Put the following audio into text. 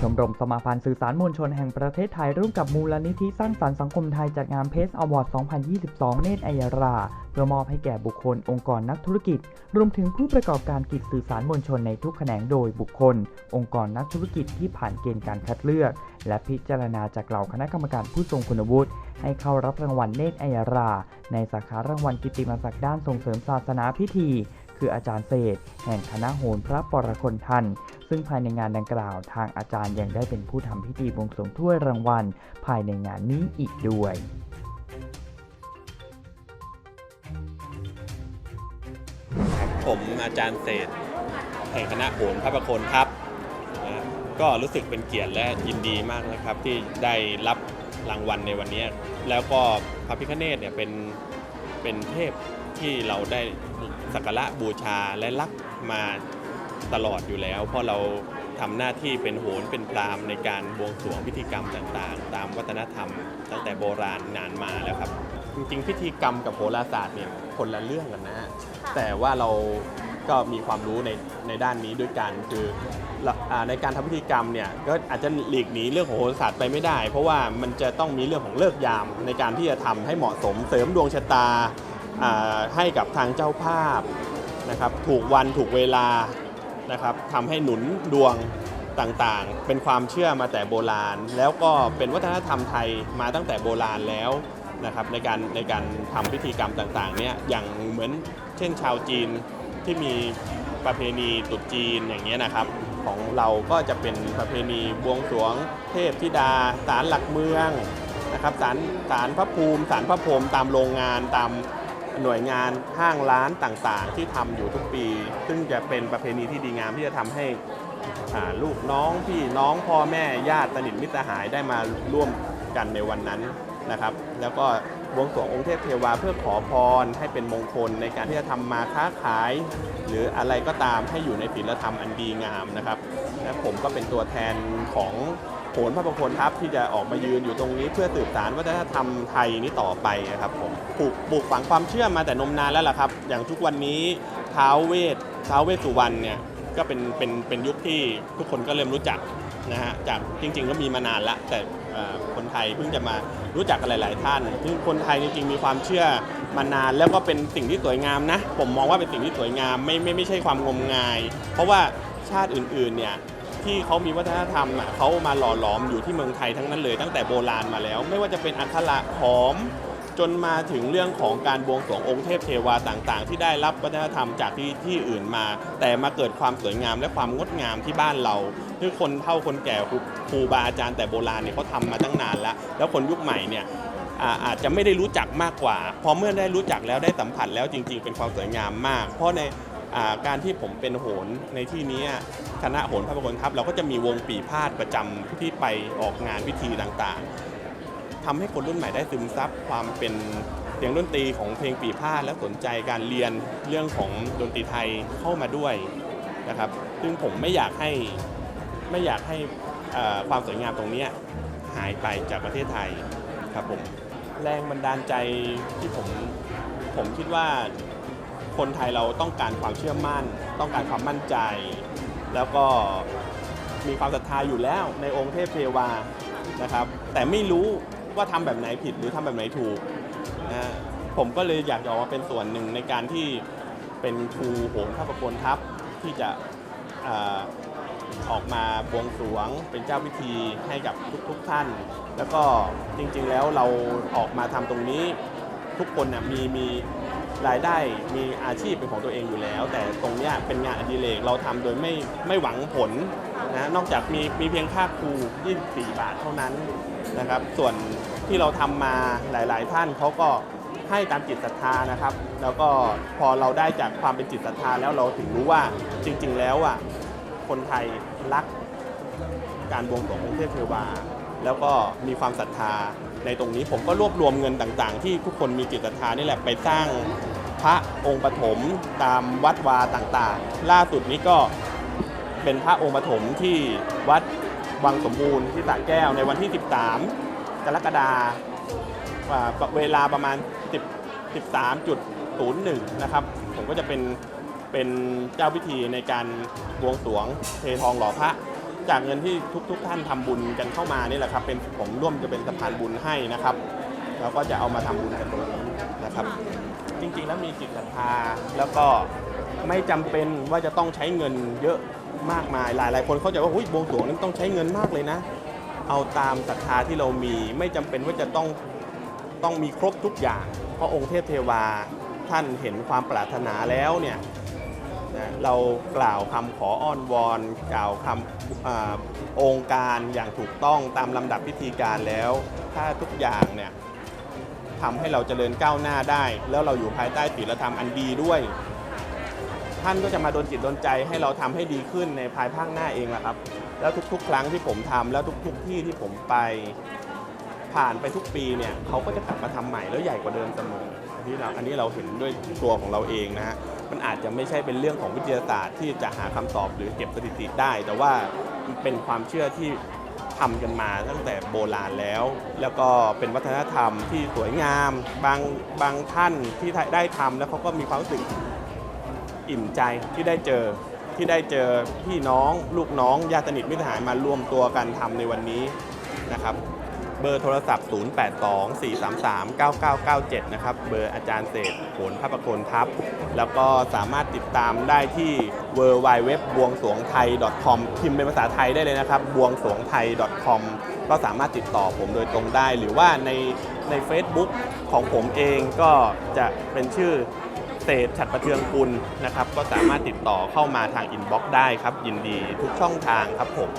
ชมรมสมาพันธ์สื่อสารมวลชนแห่งประเทศไทยร่วมกับมูลนิธิสร้างสรรค์สังคมไทยจัดงานเพสอวอร์ด 2022 เนตรอัยรา เพื่อมอบให้แก่บุคคลองค์กรนักธุรกิจ รวมถึงผู้ประกอบการกิจสื่อสารมวลชนในทุกแขนงโดยบุคคล องค์กรนักธุรกิจที่ผ่านเกณฑ์การคัดเลือก และพิจารณาจากเหล่าคณะกรรมการผู้ทรงคุณวุฒิให้เข้ารับรางวัลเนตรอัยรา ในสาขารางวัลกิตติมศักดิ์ด้านส่งเสริมศาสนาพิธี คืออาจารย์เศษแห่งคณะโหนพระปรคนทัน ซึ่งภายในงานดังกล่าวทางอาจารย์ยังได้เป็นผู้ทำพิธีบวงสรวงถ้วยรางวัล ภายในงานนี้อีกด้วยผมอาจารย์เศษแห่งคณะโหนพระประคนครับ ก็รู้สึกเป็นเกียรติและยินดีมากนะครับ ที่ได้รับรางวัลในวันนี้ แล้วก็พระพิฆเนศเนี่ยเป็นเป็นเทพที่เราได้ สักการะบูชาและรักมาตลอดอยู่แล้ว เพราะเราทำหน้าที่เป็นโหนเป็นพราหมณ์ในการบวงสรวงพิธีกรรมต่างๆ ตามวัฒนธรรม ตั้งแต่โบราณนานมาแล้วครับ จริงๆ พิธีกรรมกับโหราศาสตร์เนี่ยคนละเรื่องกันนะฮะแต่ว่าเราก็มีความรู้ในในด้านนี้ด้วยกันคือเราอ่าในการทำพิธีกรรมเนี่ยก็อาจจะหลีกหนีเรื่องของโหราศาสตร์ไปไม่ได้ เพราะว่ามันจะต้องมีเรื่องของเลิกษ์ยามในการที่จะทำให้เหมาะสมเสริมดวงชะตาอ่า ให้กับทางเจ้าภาพนะครับถูกวันถูกเวลานะครับทำให้หนุนดวงต่างๆ เป็นความเชื่อมาแต่โบราณ แล้วก็เป็นวัฒนธรรมไทยมาตั้งแต่โบราณแล้วนะครับในการในการทำพิธีกรรมต่างๆเนี่ยอย่างเหมือนเช่นชาวจีนที่มีประเพณีตรุษจีนอย่างเงี้ยนะครับ ของเราก็จะเป็นประเพณีบวงสรวง เทพธิดาศาลหลักเมืองนะครับศาลศาลพระภูมิศาลพระพรหมตามโรงงานตาม หน่วยงานห้างร้านต่างๆ ที่ทำอยู่ทุกปี ซึ่งจะเป็นประเพณีที่ดีงามที่จะทำให้ลูกน้องพี่น้องพ่อแม่ญาติสนิทมิตรหายได้มาร่วมกันในวันนั้นนะครับ แล้วก็บวงสรวงองค์เทพเทวาเพื่อขอพรให้เป็นมงคลในการที่จะทำมาค้าขาย หรืออะไรก็ตามให้อยู่ในศีลธรรมอันดีงามนะครับและผมก็เป็นตัวแทนของ โหนพระประคนทัพที่จะออกมายืนอยู่ตรงนี้เพื่อสืบสานวัฒนธรรมไทยนี้ต่อไปนะครับผมปลูกปลูกฝังความเชื่อมาแต่นมนานแล้วล่ะครับ อย่างทุกวันนี้ท้าวเวทท้าวเวสสุวรรณเนี่ยก็เป็นเป็นเป็นยุคที่ทุกคนก็เริ่มรู้จักนะฮะจากจริง ๆ ก็มีมานานละแต่คนไทยเพิ่งจะมารู้จักกันหลาย ๆ ท่านซึ่งคนไทยจริง ๆ มีความเชื่อมานานแล้วก็เป็นสิ่งที่สวยงามนะ ผมมองว่าเป็นสิ่งที่สวยงามไม่ไม่ไม่ใช่ความงมงาย เพราะว่าชาติอื่น ๆ เนี่ย ที่เขามีวัฒนธรรมอะเขามาหล่อหลอมอยู่ที่เมืองไทยทั้งนั้นเลย ตั้งแต่โบราณมาแล้ว ไม่ว่าจะเป็นอัคระหอม จนมาถึงเรื่องของการบวงสรวงองค์เทพเทวาต่างๆ ที่ได้รับวัฒนธรรมจากที่ที่อื่นมา แต่มาเกิดความสวยงามและความงดงามที่บ้านเราคือคนเฒ่าคนแก่ครูบาอาจารย์แต่โบราณเนี่ยเขาทำมาตั้งนานแล้ว แล้วคนยุคใหม่เนี่ยอาอาจจะไม่ได้รู้จักมากกว่า พอเมื่อได้รู้จักแล้วได้สัมผัสแล้วจริง ๆ เป็นความสวยงามมาก เพราะใน การที่ผมเป็นโหนในที่นี้คณะโหนพระประคนทัพเราก็จะมีวงปีพาดประจำที่ไปออกงานพิธีต่างๆทำให้คนรุ่นใหม่ได้ซึมซับความเป็นเสียงดนตรีของเพลงปีพาดและสนใจการเรียนเรื่องของดนตรีไทยเข้ามาด้วยนะครับ ซึ่งผมไม่อยากให้ไม่อยากให้ความสวยงามตรงนี้หายไปจากประเทศไทยครับผมแรงบันดาลใจที่ผมผมคิดว่า คนไทยเราต้องการความเชื่อมั่น ต้องการความมั่นใจ แล้วก็มีความศรัทธาอยู่แล้วในองค์เทพเทวานะครับ แต่ไม่รู้ว่าทำแบบไหนผิดหรือทำแบบไหนถูกนะผมก็เลยอยากจะออกมาเป็นส่วนหนึ่งในการที่เป็นครูโหนพระประโคนทัพที่จะออกมาบวงสรวงเป็นเจ้าพิธีให้กับทุกๆทท่าน แล้วก็จริงๆแล้วเราออกมาทำตรงนี้ทุกคนน่ะมีมี รายได้มีอาชีพเป็นของตัวเองอยู่แล้ว แต่ตรงเนี้ยเป็นงานอดิเรกเราทำโดยไม่ไม่หวังผลนะนอกจากมีมีเพียงค่าครู 24 บาทเท่านั้นนะครับ ส่วนที่เราทำมาหลาย ๆ ท่านเขาก็ให้ตามจิตศรัทธานะครับ แล้วก็พอเราได้จากความเป็นจิตศรัทธาแล้วเราถึงรู้ว่าจริง ๆ แล้วอะคนไทยรักการบวงสรวงองค์เทพเทวาแล้วก็มีความศรัทธา ในตรงนี้ผมก็รวบรวมเงินต่างๆ ที่ทุกคนมีจิตศรัทธานี่แหละไปสร้างพระองค์ปฐมตามวัดวาต่างๆ ล่าสุดนี้ก็เป็นพระองค์ปฐมที่วัดวังสมบูรณ์ที่สระแก้วในวันที่ 13 กรกฎาคมเวลาประมาณ 13.01 นะครับ ผมก็จะเป็นเป็นเจ้าพิธีในการบวงสรวงเททองหล่อพระ จากเงินที่ทุก ๆ ท่านทำบุญกันเข้ามานี่แหละครับ เป็นผมร่วมจะเป็นสะพานบุญให้นะครับแล้วก็จะเอามาทำบุญกันตรงนี้นะครับ จริง ๆ แล้วมีจิตศรัทธาแล้วก็ไม่จำเป็นว่าจะต้องใช้เงินเยอะมากมายหลายๆ คนเข้าใจว่าหุ้ยบวงสรวงนั้นต้องใช้เงินมากเลยนะ เอาตามศรัทธาที่เรามีไม่จำเป็นว่าจะต้องต้องมีครบทุกอย่าง เพราะองค์เทพเทวาท่านเห็นความปรารถนาแล้วเนี่ยนะเรากล่าวคำขออ้อนวอน กล่าวคำอา องค์การอย่างถูกต้องตามลำดับพิธีการแล้ว ถ้าทุกอย่างเนี่ยทำให้เราเจริญก้าวหน้าได้ แล้วเราอยู่ภายใต้ศีลธรรมอันดีด้วย ท่านก็จะมาโดนจิตโดนใจให้เราทำให้ดีขึ้นในภายภาคหน้าเองแหละครับ แล้วทุกๆ ครั้งที่ผมทำแล้วทุก ๆ ที่ที่ผมไปผ่านไปทุกปีเนี่ยเขาก็จะกลับมาทำใหม่แล้วใหญ่กว่าเดิมเสมออันนี้เราอันนี้เราเห็นด้วยตัวของเราเองนะฮะ มันอาจจะไม่ใช่เป็นเรื่องของวิทยาศาสตร์ที่จะหาคำตอบหรือเก็บสถิติได้ แต่ว่าเป็นความเชื่อที่ทำกันมาตั้งแต่โบราณแล้ว แล้วก็เป็นวัฒนธรรมที่สวยงาม บางบางท่านที่ได้ทำแล้วเขาก็มีความรู้สึกอิ่มใจที่ได้เจอที่ได้เจอพี่น้อง ลูกน้องญาติสนิทมิตรหายมารวมตัวกันทำในวันนี้นะครับ เบอร์โทรศัพท์ 0824339997 นะครับ เบอร์อาจารย์เศษโขนพระประโคนทัพแล้วก็สามารถติดตามได้ที่ w w w บวงสวงไทย .com พิมพ์เป็นภาษาไทยได้เลยนะครับ บวงสวงไทย .com ก็สามารถติดต่อผมโดยตรงได้ หรือว่าในใน Facebook ของผมเองก็จะเป็นชื่อเศษฉัดประเทืองกุลนะครับ ก็สามารถติดต่อเข้ามาทางอินบ็อกซ์ได้ครับ ยินดีทุกช่องทางครับผม